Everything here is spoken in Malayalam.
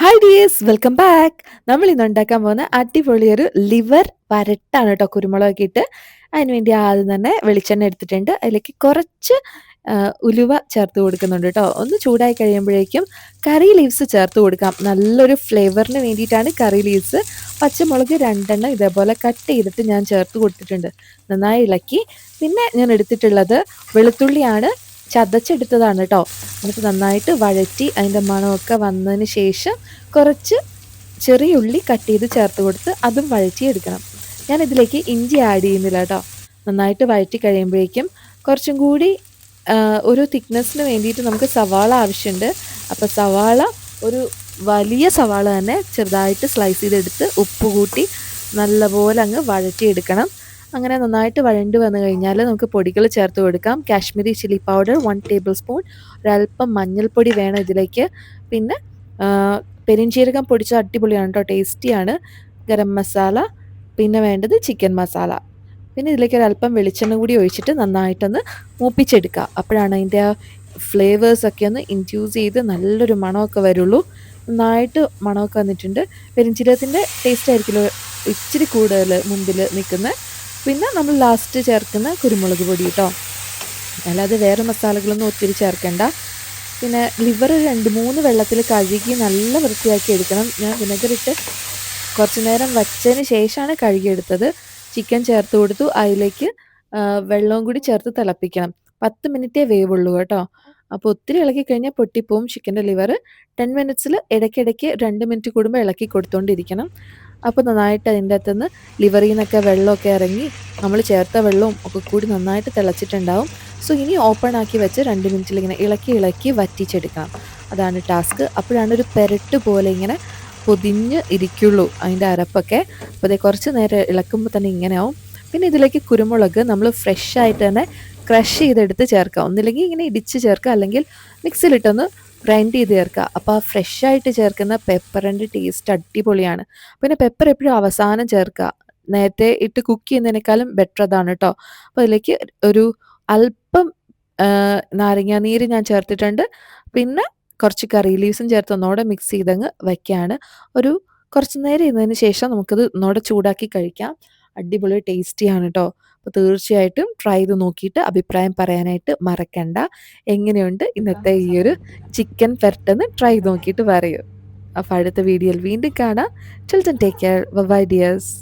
ഹായ് ഡിയേഴ്സ് വെൽക്കം ബാക്ക് നമ്മൾ ഇന്ന് ഉണ്ടാക്കാൻ പോകുന്ന അടിപൊളി ഒരു ലിവർ വരട്ടാണ് കേട്ടോ കുരുമുളകൊക്കെ ഇട്ട്. അതിന് വേണ്ടി ആദ്യം തന്നെ വെളിച്ചെണ്ണ എടുത്തിട്ടുണ്ട്. അതിലേക്ക് കുറച്ച് ഉലുവ ചേർത്ത് കൊടുക്കുന്നുണ്ട് കേട്ടോ. ഒന്ന് ചൂടായി കഴിയുമ്പോഴേക്കും കറി ലീവ്സ് ചേർത്ത് കൊടുക്കാം. നല്ലൊരു ഫ്ലേവറിന് വേണ്ടിയിട്ടാണ് കറി ലീവ്സ് പച്ചമുളക് രണ്ടെണ്ണം ഇതേപോലെ കട്ട് ചെയ്തിട്ട് ഞാൻ ചേർത്ത് കൊടുത്തിട്ടുണ്ട്. നന്നായി ഇളക്കി. പിന്നെ ഞാൻ എടുത്തിട്ടുള്ളത് വെളുത്തുള്ളിയാണ്. ചതച്ചെടുത്തതാണ് കേട്ടോ എന്നിട്ട് നന്നായിട്ട് വഴറ്റി അതിന്റെ മണമൊക്കെ വന്നതിന് ശേഷം കുറച്ച് ചെറിയ ഉള്ളി കട്ട് ചെയ്ത് ചേർത്ത് കൊടുത്ത് അതും വഴറ്റിയെടുക്കണം. ഞാൻ ഇതിലേക്ക് ഇഞ്ചി ആഡ് ചെയ്യുന്നില്ല കേട്ടോ നന്നായിട്ട് വഴറ്റി കഴിയുമ്പോഴേക്കും കുറച്ചും കൂടി ഒരു തിക്നെസ്സിന് വേണ്ടിയിട്ട് നമുക്ക് സവാള ആവശ്യമുണ്ട്. അപ്പോൾ സവാള ഒരു വലിയ സവാള തന്നെ ചെറുതായിട്ട് സ്ലൈസ് ചെയ്തെടുത്ത് ഉപ്പ് കൂട്ടി നല്ലപോലെ അങ്ങ് വഴറ്റിയെടുക്കണം. അങ്ങനെ നന്നായിട്ട് വഴണ്ട് വന്നു കഴിഞ്ഞാൽ നമുക്ക് പൊടികൾ ചേർത്ത് കൊടുക്കാം. Kashmiri chilli powder one tablespoon ഒരല്പം മഞ്ഞൾപ്പൊടി വേണം ഇതിലേക്ക്. പിന്നെ പെരിഞ്ചീരകം പൊടിച്ച അടിപൊളിയാണ് കേട്ടോ ടേസ്റ്റിയാണ്. ഗരം മസാല പിന്നെ വേണ്ടത് ചിക്കൻ മസാല. പിന്നെ ഇതിലേക്ക് ഒരല്പം വെളിച്ചെണ്ണ കൂടി ഒഴിച്ചിട്ട് നന്നായിട്ടൊന്ന് മൂപ്പിച്ചെടുക്കുക. അപ്പോഴാണ് അതിന്റെ ആ ഫ്ലേവേഴ്സൊക്കെ ഒന്ന് ഇൻഡ്യൂസ് ചെയ്ത് നല്ലൊരു മണമൊക്കെ വരുള്ളൂ. നന്നായിട്ട് മണമൊക്കെ വന്നിട്ടുണ്ട്. പെരിഞ്ചീരകത്തിന്റെ ടേസ്റ്റ് ആയിരിക്കുമല്ലോ ഇച്ചിരി കൂടുതൽ മുമ്പിൽ നിൽക്കുന്നത് പിന്നെ നമ്മൾ ലാസ്റ്റ് ചേർക്കുന്ന കുരുമുളക് പൊടി കേട്ടോ അല്ലാതെ വേറെ മസാലകളൊന്നും ഒത്തിരി ചേർക്കണ്ട. പിന്നെ ലിവർ രണ്ട് മൂന്ന് വെള്ളത്തിൽ കഴുകി നല്ല വൃത്തിയാക്കി എടുക്കണം. ഞാൻ വിനെഗറിട്ട് കുറച്ച് നേരം വച്ചതിന് ശേഷമാണ് കഴുകിയെടുത്തത്. ചിക്കൻ ചേർത്ത് കൊടുത്തു. അതിലേക്ക് വെള്ളവും കൂടി ചേർത്ത് തിളപ്പിക്കണം. പത്ത് മിനിറ്റേ വേവുള്ളൂ കേട്ടോ. അപ്പോൾ ഒത്തിരി ഇളക്കി കഴിഞ്ഞാൽ പൊട്ടിപ്പോവും ചിക്കന്റെ ലിവർ ടെൻ മിനിറ്റ്സിൽ ഇടയ്ക്കിടയ്ക്ക് രണ്ട് മിനിറ്റ് കൂടുമ്പോൾ ഇളക്കി കൊടുത്തുകൊണ്ടിരിക്കണം അപ്പോൾ നന്നായിട്ട് അതിന്റെ അകത്തുനിന്ന് ലിവറിൽ നിന്നൊക്കെ വെള്ളമൊക്കെ ഇറങ്ങി നമ്മൾ ചേർത്ത വെള്ളവും ഒക്കെ കൂടി നന്നായിട്ട് തിളച്ചിട്ടുണ്ടാവും. സോ ഇനി ഓപ്പൺ ആക്കി വെച്ച് രണ്ട് മിനിറ്റിൽ ഇങ്ങനെ ഇളക്കി ഇളക്കി വറ്റിച്ചെടുക്കാം അതാണ് ടാസ്ക് അപ്പോഴാണ് ഒരു പെരട്ട് പോലെ ഇങ്ങനെ പൊതിഞ്ഞ് ഇരിക്കുള്ളൂ അതിന്റെ അരപ്പൊക്കെ. അപ്പോൾ അതേ കുറച്ച് നേരം ഇളക്കുമ്പോൾ തന്നെ ഇങ്ങനെ ആവും. പിന്നെ ഇതിലേക്ക് കുരുമുളക് നമ്മൾ ഫ്രഷ് ആയിട്ട് തന്നെ ക്രഷ് ചെയ്തെടുത്ത് ചേർക്കാം. ഒന്നില്ലെങ്കിൽ ഇങ്ങനെ ഇടിച്ച് ചേർക്കുക അല്ലെങ്കിൽ മിക്സിയിലിട്ടൊന്ന് ഗ്രൈൻഡ് ചെയ്ത് ചേർക്കുക. അപ്പോൾ ആ ഫ്രഷ് ആയിട്ട് ചേർക്കുന്ന പെപ്പറിന്റെ ടേസ്റ്റ് അടിപൊളിയാണ്. പിന്നെ പെപ്പർ എപ്പോഴും അവസാനം ചേർക്കുക. നേരത്തെ ഇട്ട് കുക്ക് ചെയ്യുന്നതിനേക്കാളും ബെറ്റർ അതാണ് കേട്ടോ അപ്പോൾ അതിലേക്ക് ഒരു അല്പം നാരങ്ങ നീര് ഞാൻ ചേർത്തിട്ടുണ്ട്. പിന്നെ കുറച്ച് കറി ലീവ്സും ചേർത്ത് ഒന്നുകൂടെ മിക്സ് ചെയ്തങ്ങ് വയ്ക്കുകയാണ് ഒരു കുറച്ച് നേരം ഇരുന്നതിന് ശേഷം നമുക്കത് ഒന്നുകൂടെ ചൂടാക്കി കഴിക്കാം. അടിപൊളി ടേസ്റ്റിയാണ് കേട്ടോ അപ്പോൾ തീർച്ചയായിട്ടും ട്രൈ ചെയ്ത് നോക്കിയിട്ട് അഭിപ്രായം പറയാനായിട്ട് മറക്കണ്ട. എങ്ങനെയുണ്ട് ഇന്നത്തെ ഈ ഒരു ചിക്കൻ പെരട്ടെന്ന് ട്രൈ ചെയ്ത് നോക്കിയിട്ട് പറയൂ. അപ്പോൾ അടുത്ത വീഡിയോയിൽ വീണ്ടും കാണാം. Children take care bye dears